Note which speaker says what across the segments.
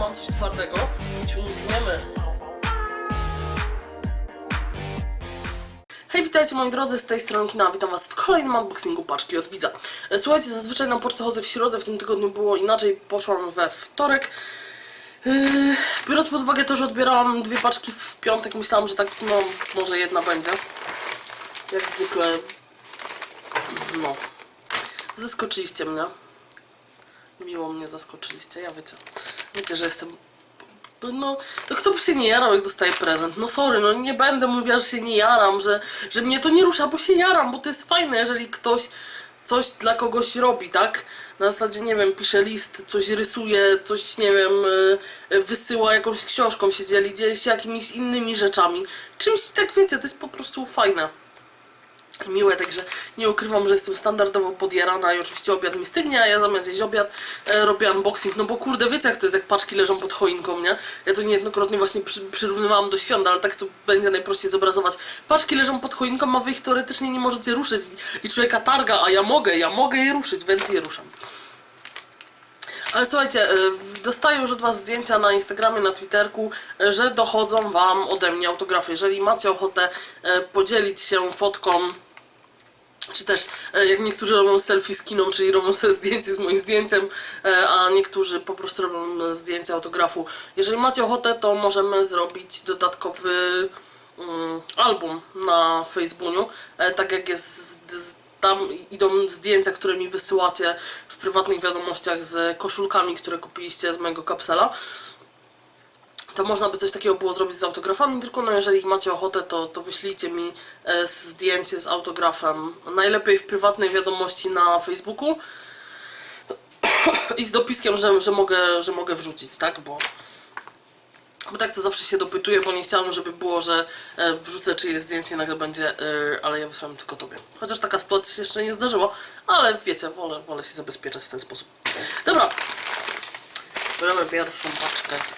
Speaker 1: mam coś twardego. Ciągniemy. Hej, witajcie moi drodzy, z tej strony Kina, witam was w kolejnym unboxingu paczki od widza. Słuchajcie, zazwyczaj na pocztę chodzę w środę, w tym tygodniu było inaczej, poszłam we wtorek. Yy, biorąc pod uwagę to, że odbierałam dwie paczki w piątek, myślałam, że tak, no, może jedna będzie. Jak zwykle, no, zaskoczyliście mnie. Miło mnie zaskoczyliście, ja wiecie. Wiecie, że jestem no, kto by się nie jarał, jak dostaje prezent? No sorry, no nie będę mówiła, że się nie jaram, że, że mnie to nie rusza, bo się jaram, bo to jest fajne, jeżeli ktoś coś dla kogoś robi, tak? Na zasadzie, nie wiem, pisze list, coś rysuje, coś, nie wiem, y, y, wysyła jakąś książką się dzieli, dzieli się jakimiś innymi rzeczami. Czymś, tak wiecie, to jest po prostu fajne miłe, także nie ukrywam, że jestem standardowo podjarana i oczywiście obiad mi stygnie, a ja zamiast jeść obiad e, robię unboxing, no bo kurde, wiecie jak to jest, jak paczki leżą pod choinką, nie? Ja to niejednokrotnie właśnie przy, przyrównywałam do świąt, ale tak to będzie najprościej zobrazować. Paczki leżą pod choinką, a wy ich teoretycznie nie możecie ruszyć i człowieka targa, a ja mogę, ja mogę je ruszyć, więc je ruszam. Ale słuchajcie, w- dostaję już od Was zdjęcia na Instagramie, na Twitterku, y, że dochodzą Wam ode mnie autografy. Jeżeli macie ochotę y, podzielić się fotką, czy też y, jak niektórzy robią selfie z kiną, czyli robią sobie zdjęcie z moim zdjęciem, y, a niektórzy po prostu robią zdjęcie autografu. Jeżeli macie ochotę, to możemy zrobić dodatkowy mm, album na Facebooku, e, tak jak jest tam idą zdjęcia, które mi wysyłacie w prywatnych wiadomościach z koszulkami, które kupiliście z mojego kapsela. To można by coś takiego było zrobić z autografami, tylko no jeżeli macie ochotę, to, to wyślijcie mi e, zdjęcie z autografem. Najlepiej w prywatnej wiadomości na Facebooku i z dopiskiem, że, że, mogę, że mogę wrzucić, tak? Bo bo tak to zawsze się dopytuję, bo nie chciałam, żeby było, że e, wrzucę czyjeś zdjęcie i nagle będzie, e, ale ja wysłałem tylko tobie. Chociaż taka sytuacja się jeszcze nie zdarzyła, ale wiecie, wolę, wolę się zabezpieczać w ten sposób. Dobra, biorę pierwszą paczkę z...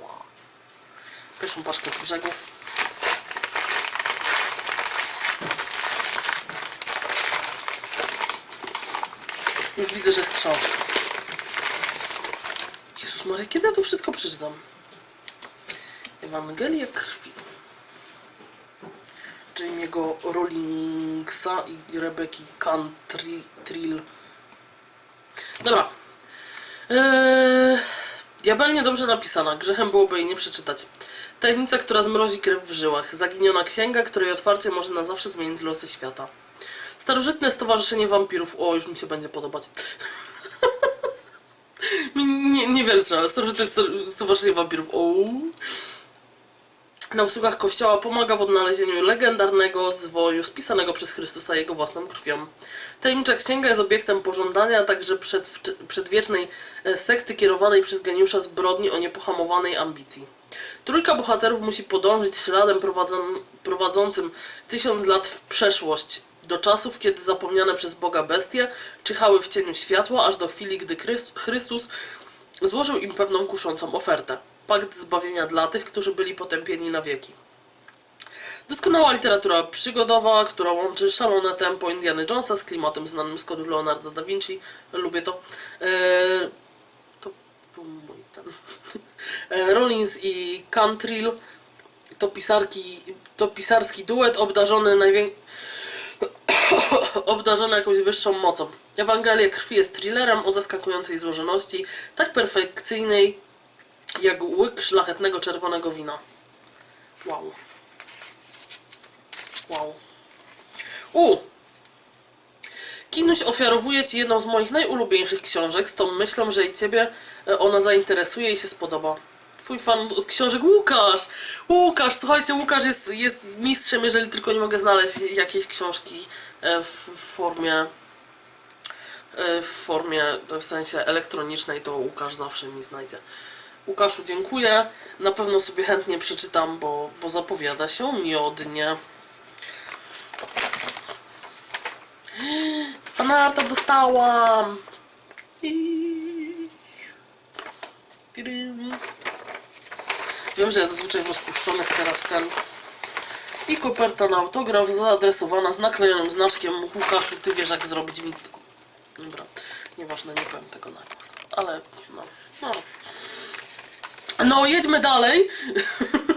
Speaker 1: Wow. Pierwszą paczkę z brzegu. Już widzę, że jest książka. Jezus Maria, kiedy ja to wszystko przeczytam? Ewangelia krwi. Jamie'ego Rollingsa i Rebeki Cantrill. Dobra. Eee, diabelnie dobrze napisana. Grzechem byłoby jej nie przeczytać. Tajemnica, która zmrozi krew w żyłach. Zaginiona księga, której otwarcie może na zawsze zmienić losy świata. Starożytne Stowarzyszenie Wampirów. O, już mi się będzie podobać. Mi nie, niewiele trzeba. Starożytne Sto- Stowarzyszenie Wampirów. O. Na usługach kościoła pomaga w odnalezieniu legendarnego zwoju spisanego przez Chrystusa jego własną krwią. Tajemnicza księga jest obiektem pożądania, także przed, przedwiecznej e, sekty kierowanej przez geniusza zbrodni o niepohamowanej ambicji. Trójka bohaterów musi podążyć śladem prowadzą, prowadzącym tysiąc lat w przeszłość, do czasów, kiedy zapomniane przez Boga bestie czyhały w cieniu światła, aż do chwili, gdy Chryst- Chrystus złożył im pewną kuszącą ofertę. Pakt zbawienia dla tych, którzy byli potępieni na wieki. Doskonała literatura przygodowa, która łączy szalone tempo Indiana Jonesa z klimatem znanym z kodu Leonardo da Vinci. Lubię to. Eee, to był mój ten. Eee, Rollins i Cantrill to pisarki, to pisarski duet obdarzony najwię... obdarzony jakąś wyższą mocą. Ewangelia krwi jest thrillerem o zaskakującej złożoności, tak perfekcyjnej jak łyk szlachetnego czerwonego wina. Wow. Wow. U! Kinuś ofiarowuje Ci jedną z moich najulubieńszych książek z tą myślą, że i Ciebie e, ona zainteresuje i się spodoba. Twój fan od książek Łukasz! Łukasz, słuchajcie, Łukasz jest, jest mistrzem, jeżeli tylko nie mogę znaleźć jakiejś książki e, w, w formie e, w formie, w sensie elektronicznej, to Łukasz zawsze mi znajdzie. Łukaszu, dziękuję. Na pewno sobie chętnie przeczytam, bo, bo zapowiada się miodnie. Fanarta dostałam! Wiem, że ja zazwyczaj w rozpuszczonych teraz ten. I koperta na autograf zaadresowana z naklejonym znaczkiem. Łukaszu, ty wiesz jak zrobić mi... Dobra, nieważne, nie powiem tego na głos. Ale no, no. No, jedźmy dalej.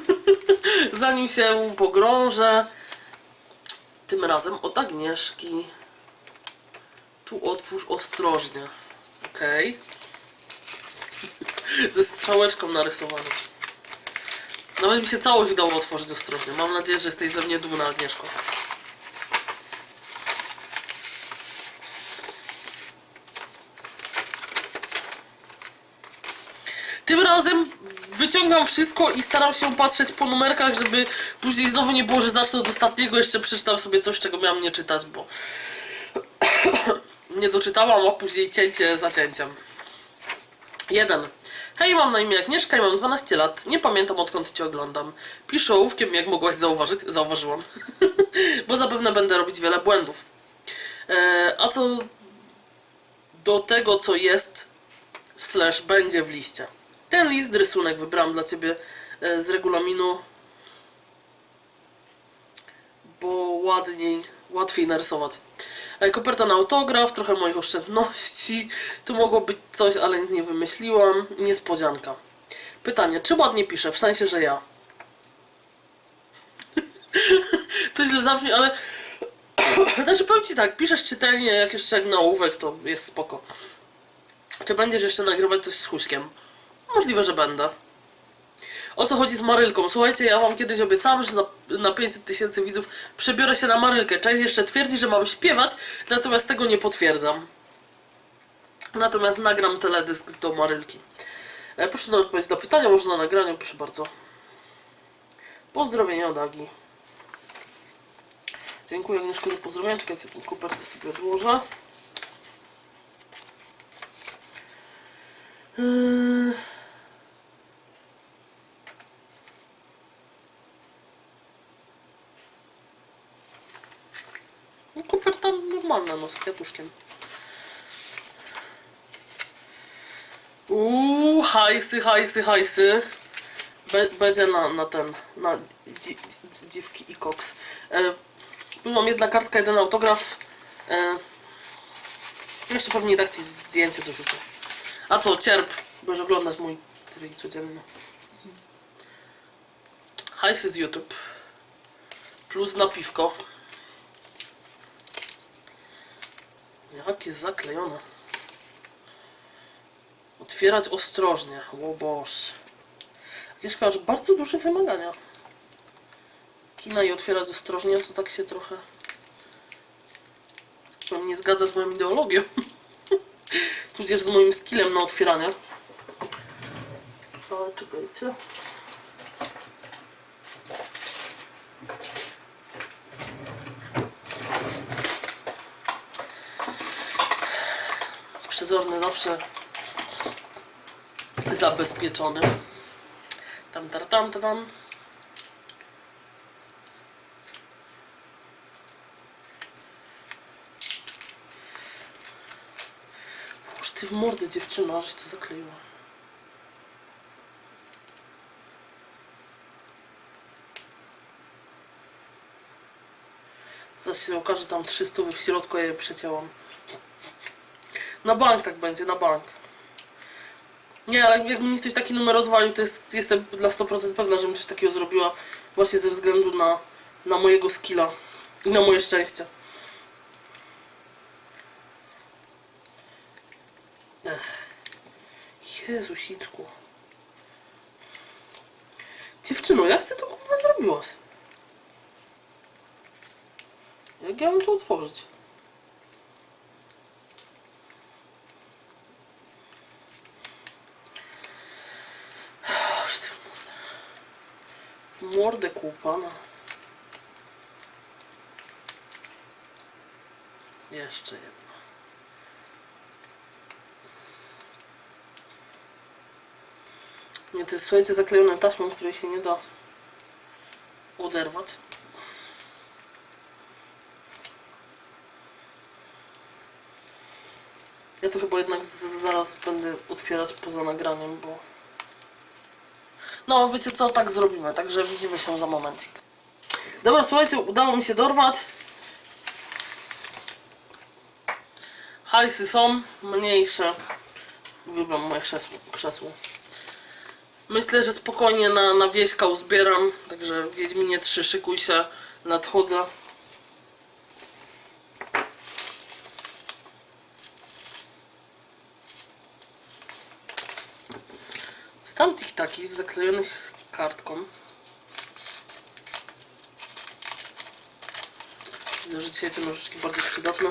Speaker 1: Zanim się pogrążę. Tym razem od Agnieszki. Tu otwórz ostrożnie. Okej. Ze strzałeczką narysowaną. Nawet mi się całość udało otworzyć ostrożnie. Mam nadzieję, że jesteś ze mnie dumna, Agnieszko. Tym razem wyciągam wszystko i staram się patrzeć po numerkach, żeby później znowu nie było, że zacznę od ostatniego, jeszcze przeczytam sobie coś, czego miałam nie czytać, bo nie doczytałam, a później cięcie za cięciem. Jeden. Hej, mam na imię Agnieszka i mam 12 lat. Nie pamiętam odkąd Cię oglądam. Piszę ołówkiem, jak mogłaś zauważyć. Zauważyłam. Bo zapewne będę robić wiele błędów. E, a co do tego, co jest slash będzie w liście. Ten list, rysunek wybrałam dla Ciebie e, z regulaminu, bo ładniej, łatwiej narysować. E, Koperta na autograf, trochę moich oszczędności. Tu mogło być coś, ale nic nie wymyśliłam. Niespodzianka. Pytanie, czy ładnie piszę? W sensie, że ja. to źle zabrzmi, ale... znaczy powiem Ci tak, piszesz czytelnie, jak jeszcze jak na ołówek, to jest spoko. Czy będziesz jeszcze nagrywać coś z Huśkiem? Możliwe, że będę. O co chodzi z Marylką? Słuchajcie, ja wam kiedyś obiecałam, że na 500 tysięcy widzów przebiorę się na Marylkę. Część jeszcze twierdzi, że mam śpiewać, natomiast tego nie potwierdzam. Natomiast nagram teledysk do Marylki. E, proszę na odpowiedź na pytania, może na nagraniu, proszę bardzo. Pozdrowienia od Agi. Dziękuję Agnieszko za pozdrowienia. Czekajcie, tą kopertę sobie odłożę. Yy... No, no z kwiatuszkiem. Uuu, hajsy, hajsy, hajsy. Be, będzie na, na ten, na dzi, dzi, dziwki i koks. E, mam jedna kartka, jeden autograf. E, jeszcze pewnie i tak ci zdjęcie dorzucę. A co, cierp, będziesz oglądać mój trik codzienny. Hajsy z YouTube. Plus na piwko. Jakie zaklejone. Otwierać ostrożnie. O Boże. Agnieszka masz bardzo duże wymagania. Kina i otwierać ostrożnie, to tak się trochę... powiem, Nie zgadza z moją ideologią. Tudzież z moim skillem na otwieranie. Ale czekajcie. Przezorny zawsze zabezpieczony. Tam, tam, tam, tam. Boż ty w mordę dziewczyno, żeś to zakleiła. Zaraz się okaże, że tam 300 w środku, ja je przecięłam. Na bank tak będzie, na bank. Nie, ale jakby mi ktoś taki numer odwalił, to jest, jestem dla 100% pewna, że bym coś takiego zrobiła właśnie ze względu na, na mojego skilla i na moje szczęście. Ech. Jezusicku. Dziewczyno, jak ty to kurwa zrobiłaś? Jak ja mam to otworzyć? Oż ty w mordę. W mordę kłupana. Jeszcze jedna. Nie, to jest słuchajcie zaklejone taśmą, której się nie da oderwać. Ja to chyba jednak zaraz będę otwierać poza nagraniem, bo... No, wiecie co, tak zrobimy, także widzimy się za momencik. Dobra, słuchajcie, udało mi się dorwać. Hajsy są mniejsze. Wybrałem moje krzesło. krzesło. Myślę, że spokojnie na, na wieśka uzbieram. Także Wiedźminie 3 szykuj się, nadchodzę. Tamtych takich zaklejonych kartką. Dzisiaj te nożyczki bardzo przydatne.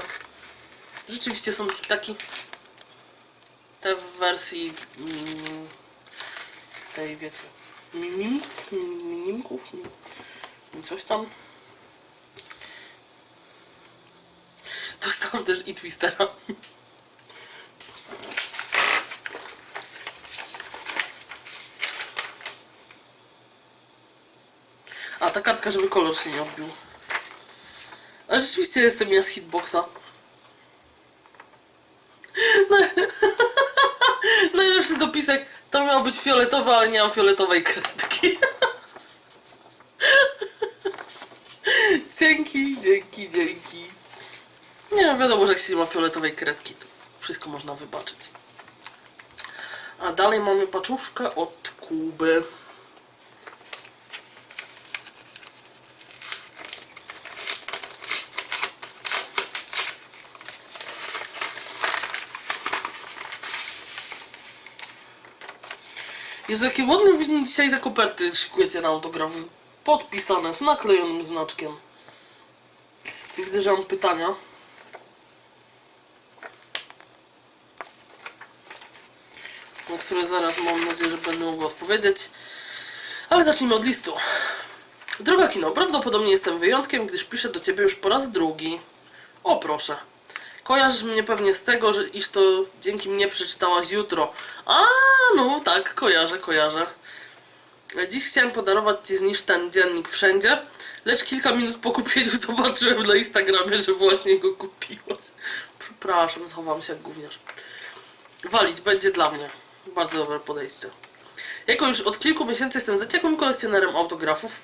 Speaker 1: Rzeczywiście są taki te w wersji mm, tej wiecie minim, minimków mi- coś tam dostałam też i twistera ta kartka żeby kolor się nie odbił ale rzeczywiście jestem ja z hitboxa Najlepszy dopisek to miał być fioletowy, ale nie mam fioletowej kredki. dzięki, dzięki, dzięki. Nie no wiadomo, że jak się nie ma fioletowej kredki, to wszystko można wybaczyć. A dalej mamy paczuszkę od Kuby. Jezu, jakie ładne widzę dzisiaj te koperty szykujecie na autografy. Podpisane z naklejonym znaczkiem. I widzę, że mam pytania. Na które zaraz mam nadzieję, że będę mogła odpowiedzieć. Ale zacznijmy od listu. Droga kino, prawdopodobnie jestem wyjątkiem, gdyż piszę do ciebie już po raz drugi. O proszę. Kojarzysz mnie pewnie z tego, że iż to dzięki mnie przeczytałaś jutro. A, no tak, kojarzę, kojarzę. Dziś chciałem podarować Ci zniż ten dziennik wszędzie, lecz kilka minut po kupieniu zobaczyłem na Instagramie, że właśnie go kupiłaś. Przepraszam, zachowam się jak gówniarz. Walić będzie dla mnie. Bardzo dobre podejście. Jako już od kilku miesięcy jestem zaciekłym kolekcjonerem autografów.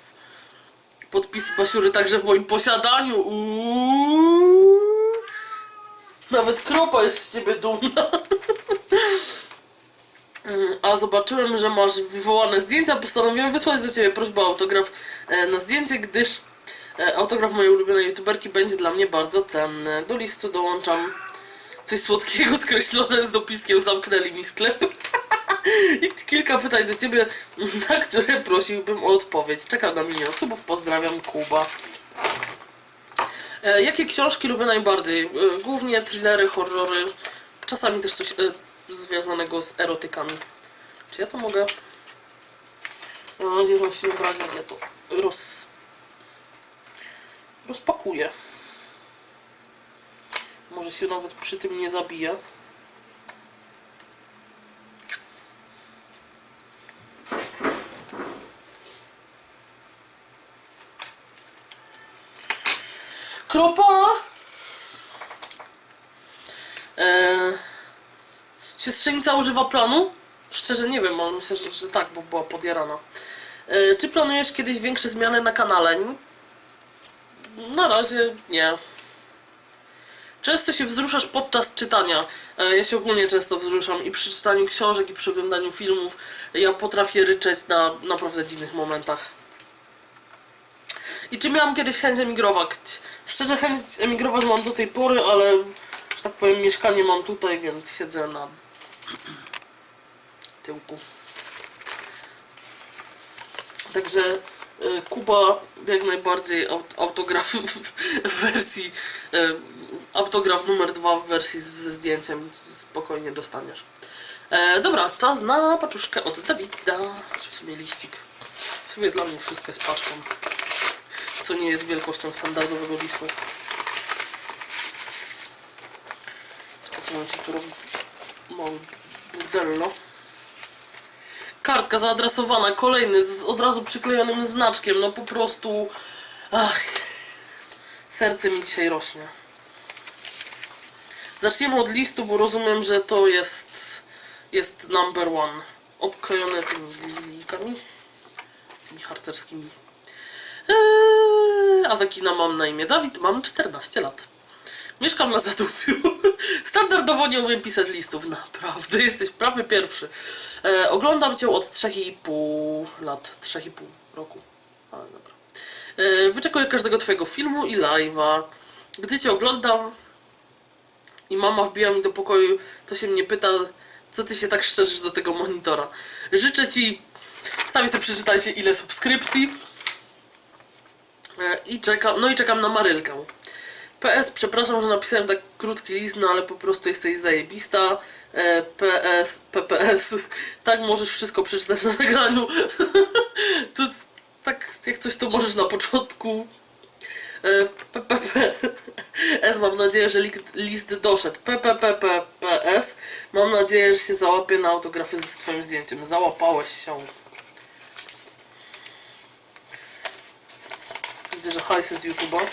Speaker 1: Podpis Basiury także w moim posiadaniu. Uuuu. Nawet kropa jest z ciebie dumna. Mm, A zobaczyłem, że masz wywołane zdjęcia, postanowiłem wysłać do ciebie prośbę o autograf e, na zdjęcie, gdyż e, autograf mojej ulubionej youtuberki będzie dla mnie bardzo cenny. Do listu dołączam coś słodkiego skreślone z dopiskiem zamknęli mi sklep. I kilka pytań do ciebie, na które prosiłbym o odpowiedź. Czekam na milion subów, pozdrawiam Kuba. E, jakie książki lubię najbardziej? E, głównie thrillery, horrory, czasami też coś e, związanego z erotykami. Czy ja to mogę? Mam nadzieję, że on się nie jak ja to roz... rozpakuję. Może się nawet przy tym nie zabije. Kropa! Eee, siostrzenica używa planu? Szczerze nie wiem, ale myślę, że, że tak, bo była podjarana. Eee, czy planujesz kiedyś większe zmiany na kanale? Na razie nie. Często się wzruszasz podczas czytania. E, Ja się ogólnie często wzruszam i przy czytaniu książek, i przy oglądaniu filmów. Ja potrafię ryczeć na naprawdę dziwnych momentach. I czy miałam kiedyś chęć emigrować? Szczerze chęć emigrować mam do tej pory, ale że tak powiem mieszkanie mam tutaj, więc siedzę na tyłku. Także e, Kuba jak najbardziej aut- autograf w wersji e, autograf numer dwa w wersji ze zdjęciem spokojnie dostaniesz. E, dobra, czas na paczuszkę od Dawida. Czy w sumie liścik. W sumie dla mnie wszystko jest paczką co nie jest wielkością standardowego listu. Czekaj, co mam ci tu robić? Mały. Kartka zaadresowana, kolejny z od razu przyklejonym znaczkiem, no po prostu... Ach, serce mi dzisiaj rośnie. Zaczniemy od listu, bo rozumiem, że to jest jest number one. Obklejone tymi linkami, tymi harcerskimi Eee, a Wekina mam na imię Dawid, mam 14 lat. Mieszkam na Zadupiu. Standardowo nie umiem pisać listów, naprawdę, jesteś prawie pierwszy. E, oglądam cię od 3,5 lat, 3,5 roku. Ale dobra. E, wyczekuję każdego twojego filmu i live'a. Gdy cię oglądam i mama wbija mi do pokoju, to się mnie pyta, co ty się tak szczerzysz do tego monitora. Życzę ci, sami sobie przeczytajcie ile subskrypcji. E, I czekam, no i czekam na Marylkę. PS, przepraszam, że napisałem tak krótki list, no ale po prostu jesteś zajebista. E, PS, PPS, tak możesz wszystko przeczytać na nagraniu. to tak, jak coś to możesz na początku. E, PPP. S, mam nadzieję, że list doszedł. PPPPS. Mam nadzieję, że się załapie na autografy ze twoim zdjęciem. Załapałeś się. Widzę, że hajsy z YouTube'a.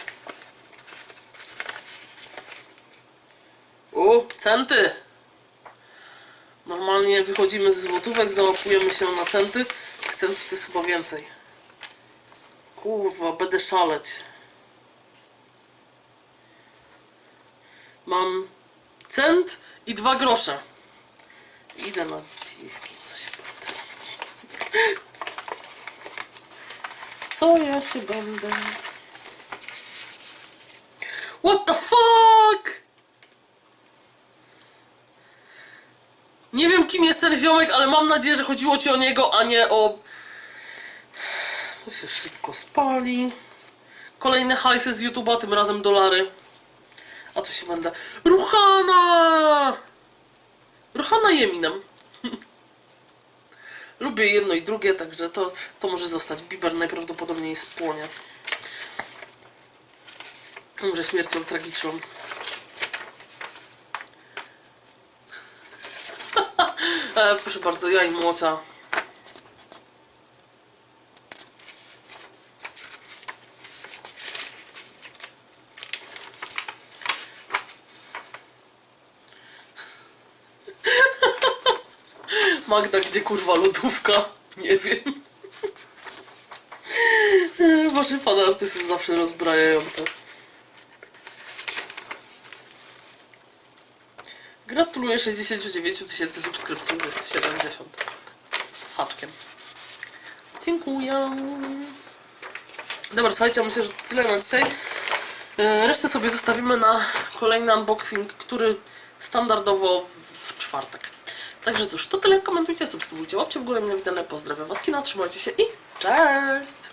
Speaker 1: U, centy! Normalnie wychodzimy ze złotówek, załapujemy się na centy. Centów to jest chyba więcej. Kurwa, będę szaleć. Mam cent i dwa grosze. Idę na dziwki, co się będę. Co ja się będę? What the fuck? Nie wiem kim jest ten ziomek, ale mam nadzieję, że chodziło ci o niego, a nie o... To się szybko spali. Kolejne hajsy z YouTube'a, tym razem dolary. A co się będę... Ruchana! Ruchana Jeminem. Lubię jedno i drugie, także to, to może zostać. Bieber najprawdopodobniej spłonie. Umrze śmiercią tragiczną. proszę bardzo, ja i młocia. Magda, gdzie kurwa lodówka? Nie wiem. Wasze fanarty są zawsze rozbrajające. Gratuluję 69 tysięcy subskrypcji, to jest 70. Z haczkiem. Dziękuję. Dobra, słuchajcie, myślę, że to tyle na dzisiaj. E, Resztę sobie zostawimy na kolejny unboxing, który standardowo w czwartek. Także cóż, to tyle. Komentujcie, subskrybujcie, łapcie w górę, mnie widzę, pozdrawiam was, kina, trzymajcie się i cześć!